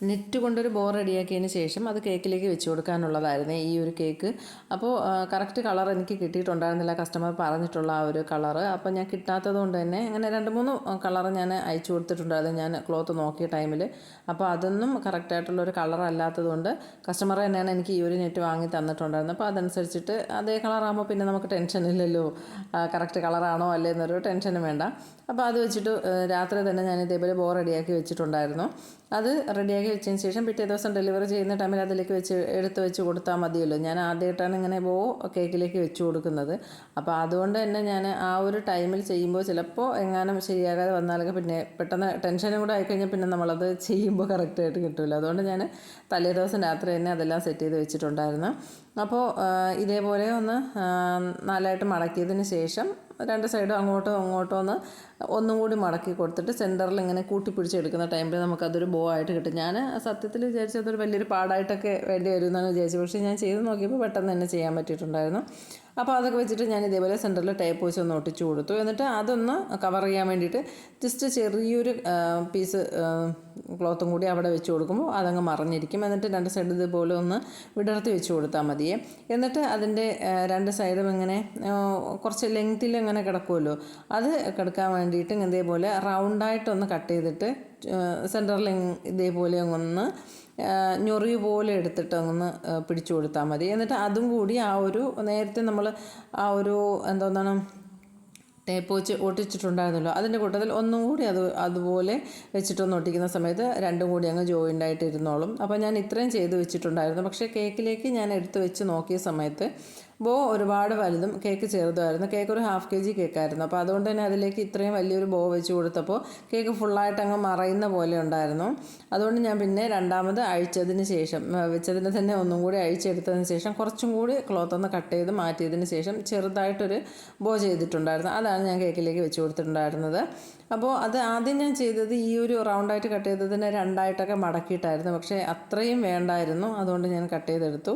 Net കൊണ്ടൊരു bore റെഡിയാക്കിയതിന് ശേഷം അത് കേക്കിലേക്ക് വെച്ച് കൊടുക്കാനുള്ളതായിരുന്നു ഈ ഒരു കേക്ക്. അപ്പോൾ കറക്റ്റ് കളർ എനിക്ക് കിട്ടിയിട്ടുണ്ടായിരുന്നില്ല. കസ്റ്റമർ പറഞ്ഞിട്ടുള്ള ആ ഒരു കളർ അപ്പോൾ ഞാൻ കിട്ടാത്തത് കൊണ്ട് തന്നെ അങ്ങനെ രണ്ട് മൂന്ന് കളർ ഞാൻ അയച്ചു കൊടുത്തിട്ടുണ്ടായിരുന്നു ഞാൻ ക്ലോത്ത് നോക്കിയ ടൈമിൽ. അപ്പോൾ അതൊന്നും കറക്റ്റായിട്ടുള്ളൊരു കളർ അല്ലാത്തത് കൊണ്ട് കസ്റ്റമർ തന്നെയാണ് എനിക്ക് ഈ ഒരു നെറ്റ് വാങ്ങി തന്നിട്ടുണ്ടായിരുന്നത്. അപ്പോൾ അതനുസരിച്ചിട്ട് അതേ കളറാകുമ്പോൾ പിന്നെ നമുക്ക് ടെൻഷൻ ഇല്ലല്ലോ. കറക്റ്റ് കളറാണോ അല്ലേ എന്നൊരു ടെൻഷനും വേണ്ട. അപ്പോൾ അത് വെച്ചിട്ട് രാത്രി തന്നെ ഞാൻ ഇതേപോലെ ബോർ റെഡിയാക്കി വെച്ചിട്ടുണ്ടായിരുന്നു. അത് റെഡിയാക്കി വെച്ചതിന് ശേഷം പിറ്റേ ദിവസം ഡെലിവറി ചെയ്യുന്ന ടൈമിൽ അതിലേക്ക് വെച്ച് എടുത്ത് വെച്ച് കൊടുത്താൽ മതിയല്ലോ. ഞാൻ ആദ്യമായിട്ടാണ് ഇങ്ങനെ ബോ കേക്കിലേക്ക് വെച്ച് കൊടുക്കുന്നത്. അപ്പോൾ അതുകൊണ്ട് തന്നെ ഞാൻ ആ ഒരു ടൈമിൽ ചെയ്യുമ്പോൾ ചിലപ്പോൾ എങ്ങാനും ശരിയാകാതെ വന്നാലൊക്കെ പിന്നെ പെട്ടെന്ന് ടെൻഷനും കൂടെ ആയിക്കഴിഞ്ഞാൽ പിന്നെ നമ്മളത് ചെയ്യുമ്പോൾ കറക്റ്റായിട്ട് കിട്ടില്ല അതുകൊണ്ട് ഞാൻ തലേ ദിവസം രാത്രി തന്നെ അതെല്ലാം സെറ്റ് ചെയ്ത് വെച്ചിട്ടുണ്ടായിരുന്നു. അപ്പോൾ ഇതേപോലെ ഒന്ന് നാലായിട്ട് മടക്കിയതിന് ശേഷം രണ്ട് സൈഡും അങ്ങോട്ടോ അങ്ങോട്ടോ ഒന്ന് ഒന്നും കൂടി മടക്കി കൊടുത്തിട്ട് സെന്ററിൽ ഇങ്ങനെ കൂട്ടിപ്പിടിച്ചെടുക്കുന്ന ടൈമിൽ നമുക്കതൊരു ബോ ആയിട്ട് കിട്ടും. ഞാൻ സത്യത്തിൽ വിചാരിച്ചത് അതൊരു വലിയൊരു പാടായിട്ടൊക്കെ വേണ്ടി വരുമെന്നാണ് വിചാരിച്ചത്. പക്ഷേ ഞാൻ ചെയ്ത് നോക്കിയപ്പോൾ പെട്ടെന്ന് തന്നെ ചെയ്യാൻ പറ്റിയിട്ടുണ്ടായിരുന്നു. അപ്പോൾ അതൊക്കെ വെച്ചിട്ട് ഞാൻ ഇതേപോലെ സെന്ററിൽ ടേപ്പ് വെച്ച് ഒന്ന് ഒട്ടിച്ചു കൊടുത്തു. എന്നിട്ട് അതൊന്ന് കവർ ചെയ്യാൻ വേണ്ടിയിട്ട് ജസ്റ്റ് ചെറിയൊരു പീസ് ക്ലോത്തും കൂടി അവിടെ വെച്ച് കൊടുക്കുമ്പോൾ അതങ്ങ് മറിഞ്ഞിരിക്കും. എന്നിട്ട് രണ്ട് സൈഡ് ഇതുപോലെ ഒന്ന് വിടർത്തി വെച്ച് കൊടുത്താൽ മതിയേ. എന്നിട്ട് അതിന്റെ രണ്ട് സൈഡും ഇങ്ങനെ കുറച്ച് ലെങ്ത്തിൽ ഇങ്ങനെ കിടക്കുമല്ലോ. അത് കിടക്കാൻ വേണ്ടിയിട്ട് ഇതേപോലെ റൗണ്ടായിട്ടൊന്ന് കട്ട് ചെയ്തിട്ട് സെന്ററിൽ ഇതേപോലെ ഒന്ന് ഞൊറി പോലെ എടുത്തിട്ട് ഒന്ന് പിടിച്ചു കൊടുത്താൽ മതി. എന്നിട്ട് അതും കൂടി ആ ഒരു നേരത്തെ നമ്മൾ ആ ഒരു എന്തോന്നാണ് ടേപ്പ് വെച്ച് ഒട്ടിച്ചിട്ടുണ്ടായിരുന്നല്ലോ. അതിന്റെ കൂട്ടത്തിൽ ഒന്നും കൂടി അത് അതുപോലെ വെച്ചിട്ടൊന്ന് ഒട്ടിക്കുന്ന സമയത്ത് രണ്ടും കൂടി അങ്ങ് ജോയിന്റ് ആയിട്ട് ഇരുന്നോളും. അപ്പോൾ ഞാൻ ഇത്രയും ചെയ്ത് വെച്ചിട്ടുണ്ടായിരുന്നു. പക്ഷേ കേക്കിലേക്ക് ഞാൻ എടുത്ത് വെച്ച് നോക്കിയ സമയത്ത് ബോ ഒരുപാട് വലുതും കേക്ക് ചെറുതുമായിരുന്നു. കേക്ക് ഒരു ഹാഫ് കെ ജി കേക്കായിരുന്നു. അപ്പോൾ അതുകൊണ്ട് തന്നെ അതിലേക്ക് ഇത്രയും വലിയൊരു ബോ വെച്ച് കൊടുത്തപ്പോൾ കേക്ക് ഫുള്ളായിട്ട് അങ്ങ് മറയുന്ന പോലെ ഉണ്ടായിരുന്നു. അതുകൊണ്ട് ഞാൻ പിന്നെ രണ്ടാമത് അഴിച്ചതിന് ശേഷം വെച്ചതിനെ തന്നെ ഒന്നും കൂടി അഴിച്ചെടുത്തതിന് ശേഷം കുറച്ചും കൂടി ക്ലോത്ത് ഒന്ന് കട്ട് ചെയ്ത് മാറ്റിയതിന് ശേഷം ചെറുതായിട്ടൊരു ബോ ചെയ്തിട്ടുണ്ടായിരുന്നു. അതാണ് ഞാൻ കേക്കിലേക്ക് വെച്ച് കൊടുത്തിട്ടുണ്ടായിരുന്നത്. അപ്പോൾ അത് ആദ്യം ഞാൻ ചെയ്തത് ഈ ഒരു റൗണ്ടായിട്ട് കട്ട് ചെയ്തതിനെ രണ്ടായിട്ടൊക്കെ മടക്കിയിട്ടായിരുന്നു. പക്ഷേ അത്രയും വേണ്ടായിരുന്നു. അതുകൊണ്ട് ഞാൻ കട്ട് ചെയ്തെടുത്തു.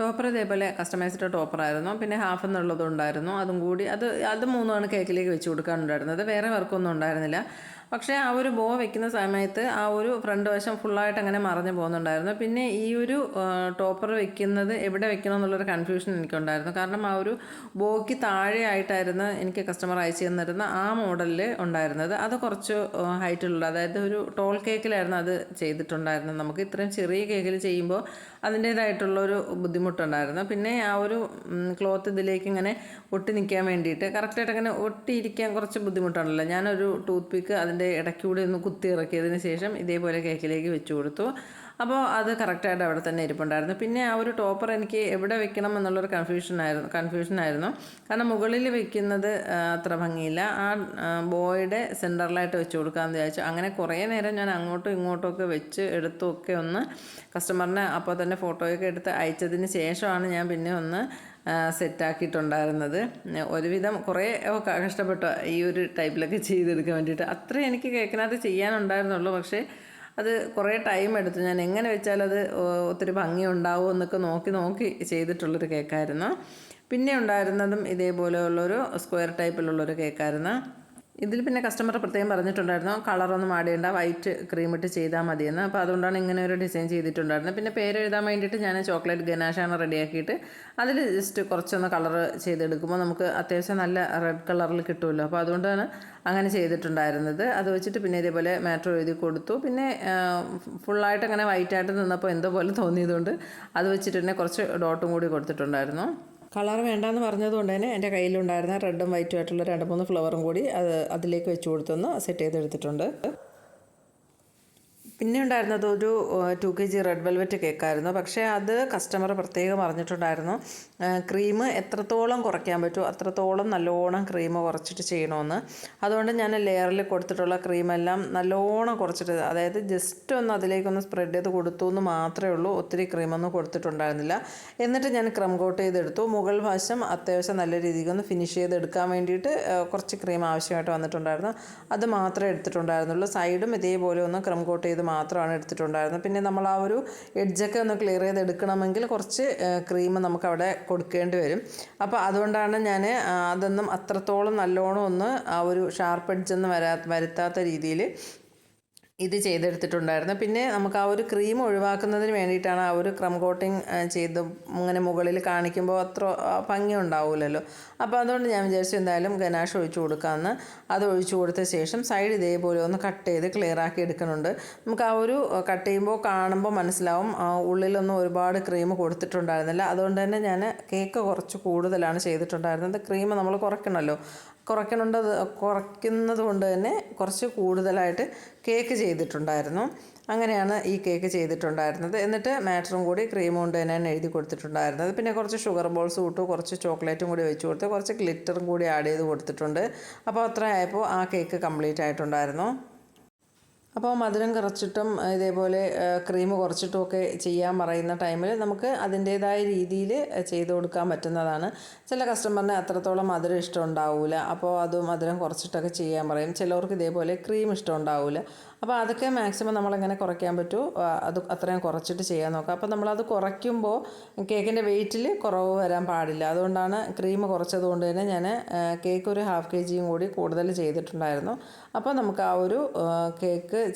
ടോപ്പർ ഇതേപോലെ കസ്റ്റമൈസ്ഡ് ടോപ്പറായിരുന്നു പിന്നെ ഹാഫ് എന്നുള്ളതും ഉണ്ടായിരുന്നു. അതും കൂടി അത് അത് മൂന്നുമാണ് കേക്കിലേക്ക് വെച്ച് കൊടുക്കാനുണ്ടായിരുന്നത്. വേറെ വർക്കൊന്നും ഉണ്ടായിരുന്നില്ല. പക്ഷേ ആ ഒരു ബോ വെക്കുന്ന സമയത്ത് ആ ഒരു ഫ്രണ്ട് വശം ഫുള്ളായിട്ട് അങ്ങനെ മറഞ്ഞു പോകുന്നുണ്ടായിരുന്നു. പിന്നെ ഈ ഒരു ടോപ്പർ വെക്കുന്നത് എവിടെ വെക്കണം എന്നുള്ളൊരു കൺഫ്യൂഷൻ എനിക്കുണ്ടായിരുന്നു. കാരണം ആ ഒരു ബോയ്ക്ക് താഴെയായിട്ടായിരുന്നു എനിക്ക് കസ്റ്റമർ അയച്ചു തന്നിരുന്ന ആ മോഡലിൽ ഉണ്ടായിരുന്നത്. അത് കുറച്ച് ഹൈറ്റുള്ള അതായത് ഒരു ടോൾ കേക്കിലായിരുന്നു അത് ചെയ്തിട്ടുണ്ടായിരുന്നത്. നമുക്ക് ഇത്രയും ചെറിയ കേക്കിൽ ചെയ്യുമ്പോൾ അതിന്റേതായിട്ടുള്ളൊരു ബുദ്ധിമുട്ടുണ്ടായിരുന്നു. പിന്നെ ആ ഒരു ക്ലോത്ത് ഇതിലേക്ക് ഇങ്ങനെ ഒട്ടി നിൽക്കാൻ വേണ്ടിയിട്ട് കറക്റ്റായിട്ട് അങ്ങനെ ഒട്ടിയിരിക്കാൻ കുറച്ച് ബുദ്ധിമുട്ടാണല്ലോ. ഞാനൊരു ടൂത്ത് പിക്ക് അതിന്റെ ഇടയ്ക്കൂടെ ഒന്ന് കുത്തി ഇറക്കിയതിന് ശേഷം ഇതേപോലെ കേക്കിലേക്ക് വെച്ച് കൊടുത്തു. അപ്പോൾ അത് കറക്റ്റായിട്ട് അവിടെ തന്നെ ഇരിപ്പുണ്ടായിരുന്നു. പിന്നെ ആ ഒരു ടോപ്പർ എനിക്ക് എവിടെ വെക്കണം എന്നുള്ളൊരു കൺഫ്യൂഷനായിരുന്നു കൺഫ്യൂഷനായിരുന്നു കാരണം മുകളിൽ വെക്കുന്നത് അത്ര ഭംഗിയില്ല. ആ ബോയുടെ സെന്ററിലായിട്ട് വെച്ച് കൊടുക്കാമെന്ന് വിചാരിച്ചു. അങ്ങനെ കുറേ നേരം ഞാൻ അങ്ങോട്ടും ഇങ്ങോട്ടും ഒക്കെ വെച്ച് എടുത്തുമൊക്കെ ഒന്ന് കസ്റ്റമറിനെ അപ്പോൾ തന്നെ ഫോട്ടോയൊക്കെ എടുത്ത് അയച്ചതിന് ശേഷമാണ് ഞാൻ പിന്നെ ഒന്ന് സെറ്റാക്കിയിട്ടുണ്ടായിരുന്നത് ഒരുവിധം കുറേ കഷ്ടപ്പെട്ടു ഈ ഒരു ടൈപ്പിലൊക്കെ ചെയ്തെടുക്കാൻ വേണ്ടിയിട്ട്. അത്രേ എനിക്ക് കേൾക്കുന്നത് ചെയ്യാനുണ്ടായിരുന്നുള്ളൂ. പക്ഷേ അത് കുറേ ടൈം എടുത്തു. ഞാൻ എങ്ങനെ വെച്ചാൽ അത് ഒത്തിരി ഭംഗി ഉണ്ടാവും എന്നൊക്കെ നോക്കി നോക്കി ചെയ്തിട്ടുള്ളൊരു കേക്കായിരുന്നു പിന്നെ ഉണ്ടായിരുന്നതും ഇതേപോലെയുള്ളൊരു സ്ക്വയർ ടൈപ്പിലുള്ളൊരു കേക്കായിരുന്നു ഇതിൽ പിന്നെ കസ്റ്റമർ പ്രത്യേകം പറഞ്ഞിട്ടുണ്ടായിരുന്നു കളറൊന്നും ആടേണ്ട വൈറ്റ് ക്രീം ഇട്ട് ചെയ്താൽ മതിയെന്ന്. അപ്പോൾ അതുകൊണ്ടാണ് ഇങ്ങനെ ഒരു ഡിസൈൻ ചെയ്തിട്ടുണ്ടായിരുന്നത്. പിന്നെ പേര് എഴുതാൻ വേണ്ടിയിട്ട് ഞാൻ ചോക്ലേറ്റ് ഗനാഷാണ് റെഡിയാക്കിയിട്ട് അതിൽ ജസ്റ്റ് കുറച്ചൊന്ന് കളർ ചെയ്തെടുക്കുമ്പോൾ നമുക്ക് അത്യാവശ്യം നല്ല റെഡ് കളറിൽ കിട്ടുമല്ലോ. അപ്പോൾ അതുകൊണ്ടാണ് അങ്ങനെ ചെയ്തിട്ടുണ്ടായിരുന്നത്. അത് വെച്ചിട്ട് പിന്നെ ഇതേപോലെ മാറ്റർ എഴുതി കൊടുത്തു. പിന്നെ ഫുള്ളായിട്ട് അങ്ങനെ വൈറ്റായിട്ട് നിന്നപ്പോൾ എന്തോ പോലെ തോന്നിയതുകൊണ്ട് അത് വെച്ചിട്ട് തന്നെ കുറച്ച് ഡോട്ടും കൂടി കൊടുത്തിട്ടുണ്ടായിരുന്നു. കളർ വേണ്ടാന്ന് പറഞ്ഞതുകൊണ്ട് തന്നെ എന്റെ കയ്യിലുണ്ടായിരുന്ന റെഡും വൈറ്റും ആയിട്ടുള്ള രണ്ട് മൂന്ന് ഫ്ലവറും കൂടി അത് അതിലേക്ക് വെച്ച് കൊടുത്തൊന്ന് സെറ്റ് ചെയ്തെടുത്തിട്ടുണ്ട്. പിന്നെ ഉണ്ടായിരുന്നത് ഒരു two K G red velvet കേക്കായിരുന്നു പക്ഷേ അത് കസ്റ്റമർ പ്രത്യേകം പറഞ്ഞിട്ടുണ്ടായിരുന്നു ക്രീം എത്രത്തോളം കുറയ്ക്കാൻ പറ്റുമോ അത്രത്തോളം നല്ലോണം ക്രീം കുറച്ചിട്ട് ചെയ്യണമെന്ന് അതുകൊണ്ട് ഞാൻ ലെയറിൽ കൊടുത്തിട്ടുള്ള ക്രീമെല്ലാം നല്ലോണം കുറച്ചിട്ട് അതായത് ജസ്റ്റ് ഒന്ന് അതിലേക്കൊന്ന് സ്പ്രെഡ് ചെയ്ത് കൊടുത്തു എന്ന് മാത്രമേ ഉള്ളൂ. ഒത്തിരി ക്രീമൊന്നും കൊടുത്തിട്ടുണ്ടായിരുന്നില്ല. എന്നിട്ട് ഞാൻ ക്രം കോട്ട് ചെയ്തെടുത്തു. മുകൾ വശം അത്യാവശ്യം നല്ല രീതിക്ക് ഒന്ന് ഫിനിഷ് ചെയ്തെടുക്കാൻ വേണ്ടിയിട്ട് കുറച്ച് ക്രീം ആവശ്യമായിട്ട് വന്നിട്ടുണ്ടായിരുന്നു. അത് മാത്രമേ എടുത്തിട്ടുണ്ടായിരുന്നുള്ളൂ. സൈഡും ഇതേപോലെ ഒന്ന് ക്രം കോട്ട് ചെയ്ത് മാത്രമാണ് എടുത്തിട്ടുണ്ടായിരുന്നത്. പിന്നെ നമ്മൾ ആ ഒരു എഡ്ജൊക്കെ ഒന്ന് ക്ലിയർ ചെയ്ത് എടുക്കണമെങ്കിൽ കുറച്ച് ക്രീം നമുക്ക് അവിടെ കൊടുക്കേണ്ടി വരും. അപ്പോൾ അതുകൊണ്ടാണ് ഞാൻ അതൊന്നും അത്രത്തോളം നല്ലോണം ഒന്ന് ആ ഒരു ഷാർപ്പ് എഡ്ജൊന്നും വരാ വരുത്താത്ത രീതിയിൽ ഇത് ചെയ്തെടുത്തിട്ടുണ്ടായിരുന്നു. പിന്നെ നമുക്ക് ആ ഒരു ക്രീം ഒഴിവാക്കുന്നതിന് വേണ്ടിയിട്ടാണ് ആ ഒരു ക്രം കോട്ടിങ് ചെയ്ത് ഇങ്ങനെ മുകളിൽ കാണിക്കുമ്പോൾ അത്ര ഭംഗി ഉണ്ടാവില്ലല്ലോ അപ്പോൾ അതുകൊണ്ട് ഞാൻ വിചാരിച്ചു എന്തായാലും ഗനാഷ് ഒഴിച്ചു കൊടുക്കാമെന്ന്. അത് ഒഴിച്ചു കൊടുത്ത ശേഷം സൈഡ് ഇതേപോലെ ഒന്ന് കട്ട് ചെയ്ത് ക്ലിയർ ആക്കി എടുക്കുന്നുണ്ട്. നമുക്ക് ആ ഒരു കട്ട് ചെയ്യുമ്പോൾ കാണുമ്പോൾ മനസ്സിലാവും ഉള്ളിലൊന്നും ഒരുപാട് ക്രീം കൊടുത്തിട്ടുണ്ടായിരുന്നില്ല. അതുകൊണ്ട് തന്നെ ഞാൻ കേക്ക് കുറച്ച് കൂടുതലാണ് ചെയ്തിട്ടുണ്ടായിരുന്നത്. ക്രീം നമ്മൾ കുറയ്ക്കണമല്ലോ. കുറയ്ക്കണുണ്ട് കുറയ്ക്കുന്നത് കൊണ്ട് തന്നെ കുറച്ച് കൂടുതലായിട്ട് കേക്ക് ചെയ്തിട്ടുണ്ടായിരുന്നു. അങ്ങനെയാണ് ഈ കേക്ക് ചെയ്തിട്ടുണ്ടായിരുന്നത്. എന്നിട്ട് മാറ്ററും കൂടി ക്രീമും കൊണ്ട് തന്നെയാണ് എഴുതി കൊടുത്തിട്ടുണ്ടായിരുന്നത് പിന്നെ കുറച്ച് ഷുഗർ ബോൾസ് ഇട്ടു കുറച്ച് ചോക്ലേറ്റും കൂടി വെച്ച് കൊടുത്ത് കുറച്ച് ഗ്ലിറ്ററും കൂടി ആഡ് ചെയ്ത് കൊടുത്തിട്ടുണ്ട്. അപ്പോൾ അത്ര ആയപ്പോൾ ആ കേക്ക് കംപ്ലീറ്റ് ആയിട്ടുണ്ടായിരുന്നു. അപ്പോൾ മധുരം കുറച്ചിട്ടും ഇതേപോലെ ക്രീം കുറച്ചിട്ടും ഒക്കെ ചെയ്യാൻ പറയുന്ന ടൈമിൽ നമുക്ക് അതിന്റേതായ രീതിയിൽ ചെയ്ത് കൊടുക്കാൻ പറ്റുന്നതാണ്. ചില കസ്റ്റമറിന് അത്രത്തോളം മധുരം ഇഷ്ടം ഉണ്ടാവില്ല അപ്പോൾ അത് മധുരം കുറച്ചിട്ടൊക്കെ ചെയ്യാൻ പറയും. ചിലവർക്ക് ഇതേപോലെ ക്രീം ഇഷ്ടം ഉണ്ടാവില്ല അപ്പോൾ അതൊക്കെ മാക്സിമം നമ്മളെങ്ങനെ കുറയ്ക്കാൻ പറ്റുമോ അത് അത്രയും കുറച്ചിട്ട് ചെയ്യാൻ നോക്കാം. അപ്പോൾ നമ്മളത് കുറയ്ക്കുമ്പോൾ കേക്കിന്റെ വെയിറ്റിൽ കുറവ് വരാൻ പാടില്ല. അതുകൊണ്ടാണ് ക്രീം കുറച്ചത് കൊണ്ട് തന്നെ ഞാൻ കേക്ക് ഒരു ഹാഫ് കെ ജിയും കൂടി കൂടുതൽ ചെയ്തിട്ടുണ്ടായിരുന്നു. അപ്പോൾ നമുക്ക് ആ ഒരു ആ,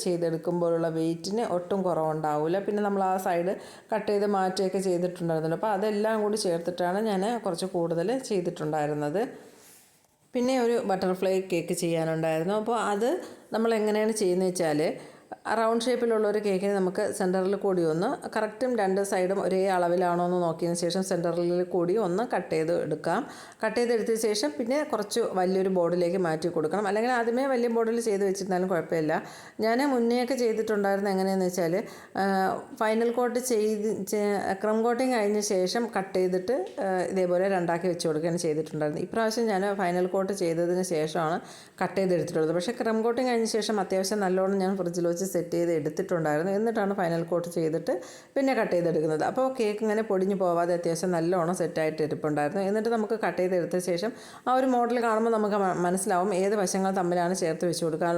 ചെയ്തെടുക്കുമ്പോഴുള്ള വെയിറ്റിന് ഒട്ടും കുറവുണ്ടാവില്ല പിന്നെ നമ്മൾ ആ സൈഡ് കട്ട് ചെയ്ത് മാറ്റുകയൊക്കെ ചെയ്തിട്ടുണ്ടായിരുന്നല്ലോ. അപ്പോൾ അതെല്ലാം കൂടി ചേർത്തിട്ടാണ് ഞാൻ കുറച്ച് കൂടുതൽ ചെയ്തിട്ടുണ്ടായിരുന്നത്. പിന്നെ ഒരു ബട്ടർഫ്ലൈ കേക്ക് ചെയ്യാനുണ്ടായിരുന്നു. അപ്പോൾ അത് നമ്മൾ എങ്ങനെയാണ് ചെയ്യുന്നത് വെച്ചാൽ റൗണ്ട് ഷേപ്പിലുള്ള ഒരു കേക്കിന് നമുക്ക് സെന്ററിൽ കൂടി ഒന്ന് കറക്റ്റും രണ്ട് സൈഡും ഒരേ അളവിലാണോ എന്ന് നോക്കിയതിന് ശേഷം സെന്ററിൽ കൂടി ഒന്ന് കട്ട് ചെയ്ത് എടുക്കാം. കട്ട് ചെയ്തെടുത്ത ശേഷം പിന്നെ കുറച്ച് വലിയൊരു ബോർഡിലേക്ക് മാറ്റി കൊടുക്കണം. അല്ലെങ്കിൽ ആദ്യമേ വലിയ ബോർഡിൽ ചെയ്ത് വെച്ചിരുന്നാലും കുഴപ്പമില്ല. ഞാൻ മുന്നേയൊക്കെ ചെയ്തിട്ടുണ്ടായിരുന്നു ചെയ്തിട്ടുണ്ടായിരുന്നത് എങ്ങനെയാണെന്ന് വെച്ചാൽ ഫൈനൽ കോട്ട് ചെയ്ത് ക്രം കോട്ടിങ് കഴിഞ്ഞ ശേഷം കട്ട് ചെയ്തിട്ട് ഇതേപോലെ രണ്ടാക്കി വെച്ച് കൊടുക്കുകയാണ് ചെയ്തിട്ടുണ്ടായിരുന്നത്. ഇപ്രാവശ്യം ഞാൻ ഫൈനൽ കോട്ട് ചെയ്തതിന് ശേഷമാണ് കട്ട് ചെയ്തെടുത്തിട്ടുള്ളത് പക്ഷേ ക്രം കോട്ടിങ് കഴിഞ്ഞ ശേഷം അത്യാവശ്യം നല്ലോണം ഞാൻ ഫ്രിഡ്ജിൽ വെച്ച് സെറ്റ് ചെയ്ത് എടുത്തിട്ടുണ്ടായിരുന്നു. എന്നിട്ടാണ് ഫൈനൽ കോട്ട് ചെയ്തിട്ട് പിന്നെ കട്ട് ചെയ്തെടുക്കുന്നത്. അപ്പോൾ കേക്ക് ഇങ്ങനെ പൊടിഞ്ഞു പോവാതെ അത്യാവശ്യം നല്ലോണം സെറ്റായിട്ട് ഇരിപ്പുണ്ടായിരുന്നു. എന്നിട്ട് നമുക്ക് കട്ട് ചെയ്ത് എടുത്ത ശേഷം ആ ഒരു മോഡൽ കാണുമ്പോൾ നമുക്ക് മനസ്സിലാവും ഏത് വശങ്ങൾ തമ്മിലാണ് ചേർത്ത് വെച്ച് കൊടുക്കാൻ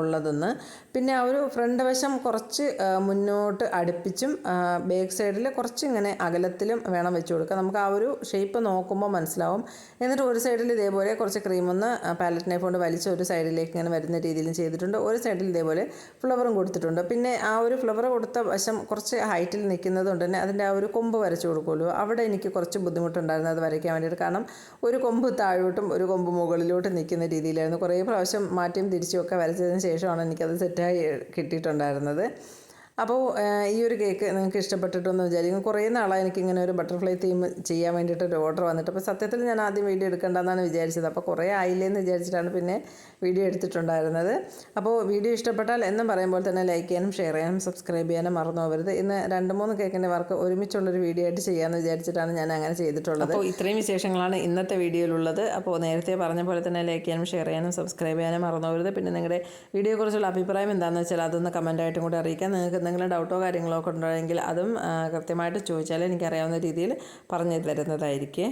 ഉള്ളതെന്ന്. പിന്നെ ആ ഒരു ഫ്രണ്ട് വശം കുറച്ച് മുന്നോട്ട് അടുപ്പിച്ചും ബാക്ക് സൈഡിൽ കുറച്ച് ഇങ്ങനെ അകലത്തിലും വേണം വെച്ച് കൊടുക്കുക നമുക്ക് ആ ഒരു ഷേപ്പ് നോക്കുമ്പോൾ മനസ്സിലാവും. എന്നിട്ട് ഒരു സൈഡിൽ ഇതേപോലെ കുറച്ച് ക്രീം ഒന്ന് പാലറ്റ് നൈഫ് കൊണ്ട് വലിച്ച് ഒരു സൈഡിലേക്ക് ഇങ്ങനെ വരുന്ന രീതിയിലും ചെയ്തിട്ടുണ്ട്. ഒരു സൈഡിൽ ഇതേപോലെ ഫ്ലവറും കൊടുത്തിട്ടുണ്ട്. പിന്നെ ആ ഒരു ഫ്ലവർ കൊടുത്ത വശം കുറച്ച് ഹൈറ്റിൽ നിൽക്കുന്നത് കൊണ്ട് തന്നെ അതിന്റെ ആ ഒരു കൊമ്പ് വരച്ച് കൊടുക്കുമല്ലോ. അവിടെ എനിക്ക് കുറച്ച് ബുദ്ധിമുട്ടുണ്ടായിരുന്നു അത് വരയ്ക്കാൻ വേണ്ടിയിട്ട്. കാരണം ഒരു കൊമ്പ് താഴോട്ടും ഒരു കൊമ്പ് മുകളിലോട്ടും നിൽക്കുന്ന രീതിയിലായിരുന്നു. കുറേ പ്രാവശ്യം മാറ്റിയും തിരിച്ചും ഒക്കെ വരച്ചതിന് ശേഷമാണ് എനിക്കത് സെറ്റായി കിട്ടിയിട്ടുണ്ടായിരുന്നത്. അപ്പോൾ ഈ ഒരു കേക്ക് നിങ്ങൾക്ക് ഇഷ്ടപ്പെട്ടിട്ടെന്ന് വിചാരിക്കും കുറേ നാളായി എനിക്ക് ഇങ്ങനെ ഒരു ബട്ടർഫ്ലൈ തീം ചെയ്യാൻ വേണ്ടിയിട്ട് ഒരു ഓർഡർ വന്നിട്ട്. അപ്പോൾ സത്യത്തിൽ ഞാൻ ആദ്യം വീഡിയോ എടുക്കേണ്ടതെന്നാണ് വിചാരിച്ചത്. അപ്പോൾ കുറേ ആയില്ലേ എന്ന് വിചാരിച്ചിട്ടാണ് പിന്നെ വീഡിയോ എടുത്തിട്ടുണ്ടായിരുന്നത്. അപ്പോൾ വീഡിയോ ഇഷ്ടപ്പെട്ടാൽ എന്നും പറയുമ്പോൾ തന്നെ ലൈക്ക് ചെയ്യാനും ഷെയർ ചെയ്യാനും സബ്സ്ക്രൈബ് ചെയ്യാനും മറന്നു പോകരുത്. ഇന്ന് രണ്ട് മൂന്ന് കേക്കിന്റെ വർക്ക് ഒരുമിച്ചുള്ളൊരു വീഡിയോ ആയിട്ട് ചെയ്യാമെന്ന് വിചാരിച്ചിട്ടാണ് ഞാൻ അങ്ങനെ ചെയ്തിട്ടുള്ളത്. അപ്പോൾ ഇത്രയും വിശേഷങ്ങളാണ് ഇന്നത്തെ വീഡിയോയിലുള്ളത്. അപ്പോൾ നേരത്തെ പറഞ്ഞ പോലെ തന്നെ ലൈക്ക് ചെയ്യാനും ഷെയർ ചെയ്യാനും സബ്സ്ക്രൈബ് ചെയ്യാനും മറന്നു പോകരുത്. പിന്നെ നിങ്ങളുടെ വീഡിയോയെക്കുറിച്ചുള്ള അഭിപ്രായം എന്താണെന്ന് വെച്ചാൽ അതൊന്ന് കമന്റായിട്ടും കൂടി അറിയിക്കാം. നിങ്ങൾക്ക് എന്തെങ്കിലും ഡൗട്ടോ കാര്യങ്ങളോ ഒക്കെ ഉണ്ടെങ്കിൽ അതും കൃത്യമായിട്ട് ചോദിച്ചാൽ എനിക്കറിയാവുന്ന രീതിയിൽ പറഞ്ഞു തരുന്നതായിരിക്കും.